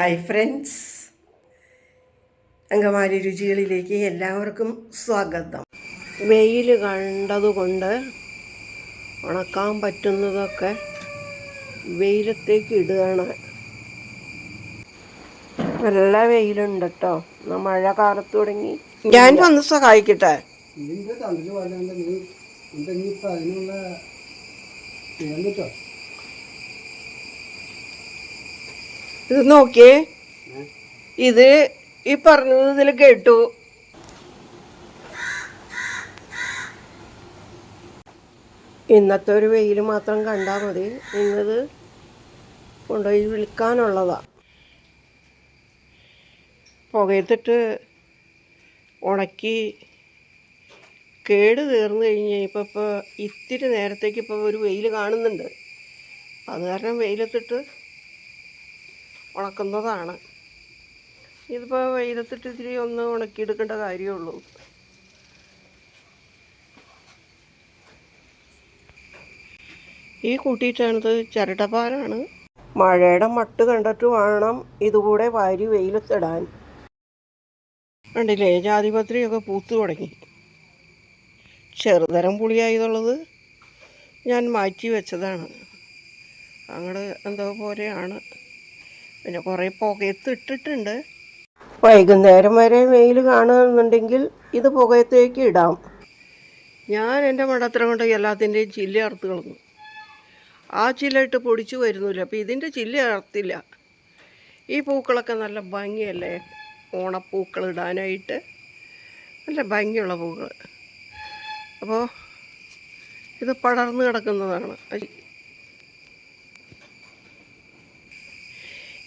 Hi friends Angamaly രുചികളിലേക്ക് എല്ലാവർക്കും സ്വാഗതം. വെയിൽ കണ്ടതുകൊണ്ട് ഉണക്കാൻ പറ്റുന്നതൊക്കെ വെയിലത്തേക്ക് ഇടുകയാണ്. നല്ല വെയിലുണ്ട് കേട്ടോ മഴ കാലത്ത് തുടങ്ങി. ഞാൻ വന്ന് സഹായിക്കട്ടെ. ഇതിന്റെ തണ്ടിൽ വല്ലാണ്ട് നീ എന്തെങ്കിലും അതിനുള്ള ചെയ്യാൻ ഇത് നോക്കിയേ. ഇത് ഈ പറഞ്ഞത് ഇതിൽ കേട്ടു. ഇന്നത്തെ ഒരു വെയിൽ മാത്രം കണ്ടാൽ മതി. ഇന്നത് കൊണ്ടുപോയി വിൽക്കാനുള്ളതാണ് പുകയത്തിട്ട് ഉണക്കി കേട് തീർന്നു കഴിഞ്ഞ് ഇപ്പോൾ ഇപ്പോൾ ഇത്തിരി നേരത്തേക്ക് ഇപ്പോൾ ഒരു വെയിൽ കാണുന്നുണ്ട്. അത് കാരണം വെയിലത്തിട്ട് ഉണക്കുന്നതാണ്. ഇതിപ്പോൾ വെയിലത്തിട്ട് ഇത്തിരി ഒന്ന് ഉണക്കിയെടുക്കേണ്ട കാര്യമുള്ളൂ. ഈ കൂട്ടിയിട്ടാണിത് ചരടപാലാണ് മഴയുടെ മട്ട് കണ്ടിട്ട് വേണം ഇതുകൂടെ വാരി വെയിലത്തിടാൻ. കണ്ടില്ലേ ജാതിപത്രിയൊക്കെ പൂത്തു തുടങ്ങി. ചെറുതരം പുളിയായതുള്ളത് ഞാൻ മാറ്റി വെച്ചതാണ്. അങ്ങോട്ട് എന്തോ പോലെയാണ്. പിന്നെ കുറേ പുകയത്ത് ഇട്ടിട്ടുണ്ട്. വൈകുന്നേരം വരെ വെയിൽ കാണുന്നുണ്ടെങ്കിൽ ഇത് പുകയത്തേക്ക് ഇടാം. ഞാൻ എന്റെ മടത്തരം കൊണ്ട് എല്ലാത്തിന്റെയും ചില്ല അറുത്ത് കളഞ്ഞു. ആ ചില്ല ഇട്ട് പൊടിച്ചു വരുന്നില്ല. അപ്പോൾ ഇതിന്റെ ചില്ല അറുത്തില്ല. ഈ പൂക്കളൊക്കെ നല്ല ഭംഗിയല്ലേ? ഓണപ്പൂക്കൾ ഇടാനായിട്ട് നല്ല ഭംഗിയുള്ള പൂക്കൾ. അപ്പോൾ ഇത് പടർന്നു കിടക്കുന്നതാണ്.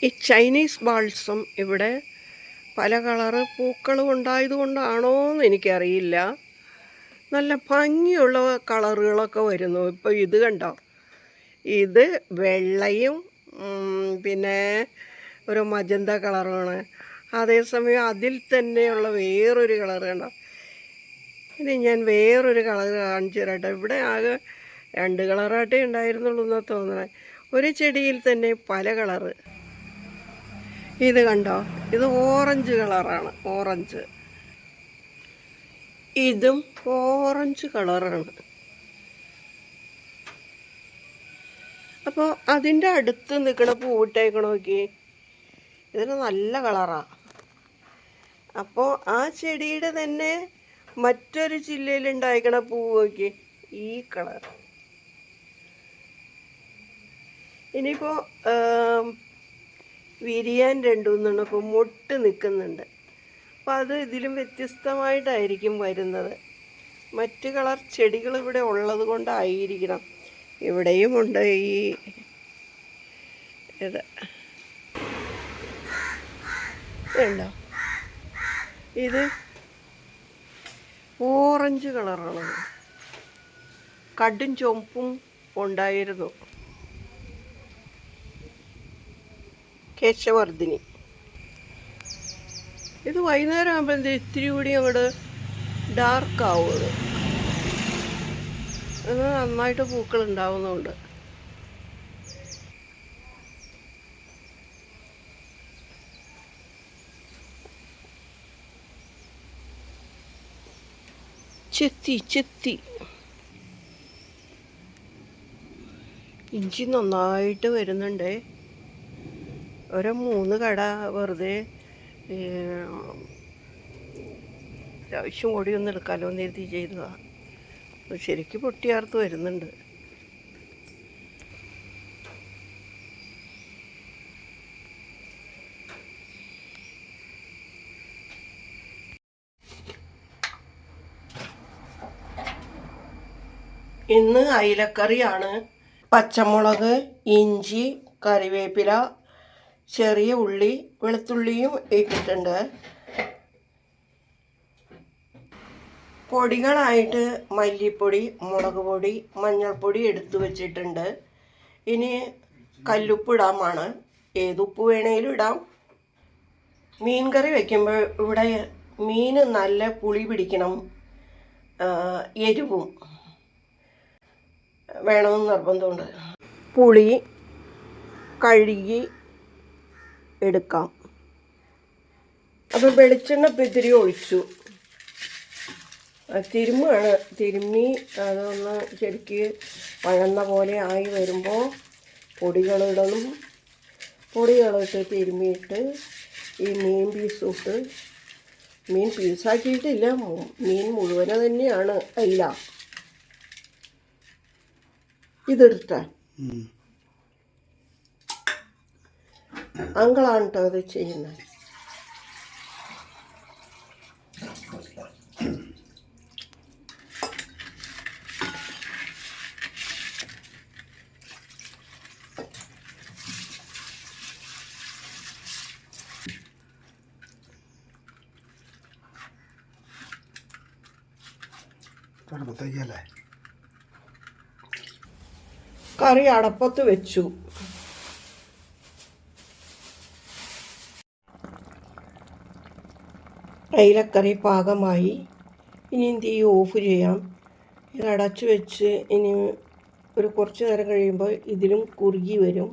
ഈ ചൈനീസ് ബാൾസം ഇവിടെ പല കളറ് പൂക്കളും ഉണ്ടായതുകൊണ്ടാണോ എന്ന് എനിക്കറിയില്ല. നല്ല ഭംഗിയുള്ള കളറുകളൊക്കെ വരുന്നു. ഇപ്പോൾ ഇത് കണ്ടോ? ഇത് വെള്ളയും പിന്നെ ഒരു മജന്ത കളറുമാണ് അതേസമയം അതിൽ തന്നെയുള്ള വേറൊരു കളർ കണ്ടോ? ഇനി ഞാൻ വേറൊരു കളർ കാണിച്ചു തരട്ടെ. ഇവിടെ ആകെ രണ്ട് കളറായിട്ടേ ഉണ്ടായിരുന്നുള്ളൂ എന്നാണ് തോന്നണേ. ഒരു ചെടിയിൽ തന്നെ പല കളറ് ഇത് കണ്ടോ? ഇത് ഓറഞ്ച് കളറാണ് ഓറഞ്ച് ഇതും ഓറഞ്ച് കളറാണ്. അപ്പോൾ അതിന്റെ അടുത്ത് നിൽക്കണ പൂവിട്ടേക്ക് നോക്കി ഇതിന് നല്ല കളറാണ് അപ്പോൾ ആ ചെടിയുടെ തന്നെ മറ്റൊരു ജില്ലയിൽ ഉണ്ടായിക്കണ പൂവ് നോക്കി ഈ കളർ ഇനിയിപ്പോൾ വിരിയാൻ രണ്ടു മുട്ട് നിൽക്കുന്നുണ്ട് അപ്പോൾ അത് ഇതിലും വ്യത്യസ്തമായിട്ടായിരിക്കും വരുന്നത്. മറ്റ് കളർ ചെടികൾ ഇവിടെ ഉള്ളത് കൊണ്ടായിരിക്കണം. ഇവിടെയും ഉണ്ട് ഈ ഇത്. ഉണ്ടോ ഇത് ഓറഞ്ച് കളറുള്ളത്. കടും ചുമപ്പും ഉണ്ടായിരുന്നു. കേശവർദ്ധിനി. ഇത് വൈകുന്നേരം ആകുമ്പോൾ ഇത്തിരി കൂടി അവിടെ ഡാർക്ക് ആവുന്നത് അത് നന്നായിട്ട് പൂക്കൾ ഉണ്ടാവുന്നുണ്ട്. ചെത്തി ചെത്തി. ഇഞ്ചി നന്നായിട്ട് വരുന്നുണ്ടേ. ഒരു മൂന്ന് കട വെറുതെ ആവശ്യം അത്യാവശ്യം ഒന്നും എടുക്കാമല്ലോ എന്ന് എഴുതി ചെയ്തതാണ് ശരിക്കും പൊട്ടിയാർത്ത് വരുന്നുണ്ട്. ഇന്ന് അയിലക്കറിയാണ് പച്ചമുളക് ഇഞ്ചി കറിവേപ്പില ചെറിയ ഉള്ളി വെളുത്തുള്ളിയും ഇട്ടിട്ടുണ്ട്. പൊടികളായിട്ട് മല്ലിപ്പൊടി മുളക് പൊടി മഞ്ഞൾപ്പൊടി എടുത്തു വച്ചിട്ടുണ്ട്. ഇനി കല്ലുപ്പ് ഇടാമാണ് ഏതുപ്പ് വേണേലും ഇടാം. മീൻ കറി വയ്ക്കുമ്പോൾ ഇവിടെ മീൻ നല്ല പുളി പിടിക്കണം. എരിവും വേണമെന്ന് നിർബന്ധമുണ്ട്. പുളി കഴുകി എടുക്കാം. അപ്പോൾ വെളിച്ചെണ്ണ പിതിരി ഒഴിച്ചു. ആ, തിരുമ്മാണ്. തിരുമ്മി അതൊന്ന് ശരിക്ക് വഴന്ന പോലെ ആയി വരുമ്പോൾ പൊടികളിടണം പൊടികളിട്ട് തിരുമ്മിയിട്ട് ഈ മീൻ പീസ് ഇട്ട് മീൻ പീസാക്കിയിട്ടില്ല മീൻ മുഴുവൻ തന്നെയാണ് എല്ലാം. ഇതെടുത്ത. അങ്കളാണ് കേട്ടോ അത് ചെയ്യുന്നത്. കറി അടപ്പത്ത് വെച്ചു. അയിലക്കറി പാകമായി ഇനി എന്ത് തീ ഓഫ് ചെയ്യാം. ഇത് അടച്ചു വെച്ച് ഇനി ഒരു കുറച്ച് നേരം കഴിയുമ്പോൾ ഇതിലും കുറുകി വരും.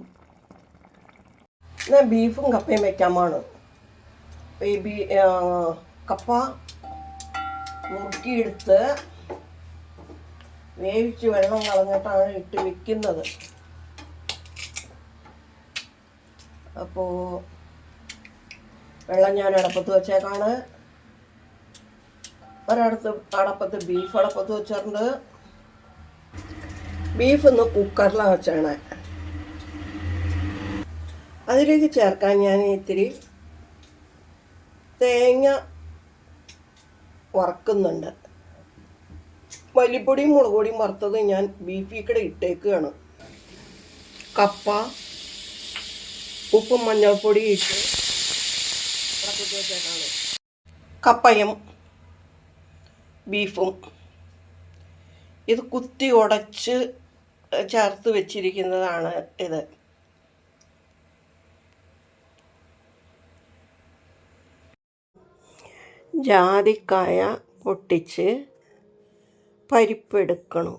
ഞാൻ ബീഫും കപ്പയും വയ്ക്കാമാണ്. ഈ ബീ കപ്പ മുറുക്കിയെടുത്ത് വേവിച്ച് വെള്ളം കളഞ്ഞിട്ടാണ് ഇട്ട് വെക്കുന്നത്. അപ്പോൾ വെള്ളം ഞാൻ അടപ്പത്ത് വെച്ചേക്കാണ്. ഒരടത്ത് അടപ്പത്ത് ബീഫ് അടപ്പത്ത് വെച്ചിട്ടുണ്ട്. ബീഫ് ഒന്ന് കുക്കറിലാണ് വെച്ചാണ്. അതിലേക്ക് ചേർക്കാൻ ഞാൻ ഇത്തിരി തേങ്ങ വറക്കുന്നുണ്ട്. മല്ലിപ്പൊടിയും മുളക് പൊടിയും വറുത്തത് ഞാൻ ബീഫിൽ കൂടെ ഇട്ടേക്കുകയാണ് കപ്പ ഉപ്പും മഞ്ഞൾപ്പൊടി ഇട്ട് കപ്പയും ബീഫും. ഇത് കുത്തി ഉടച്ച് ചേർത്ത് വെച്ചിരിക്കുന്നതാണ് ഇത്. ജാതിക്കായ പൊട്ടിച്ച് പരിപ്പെടുക്കണം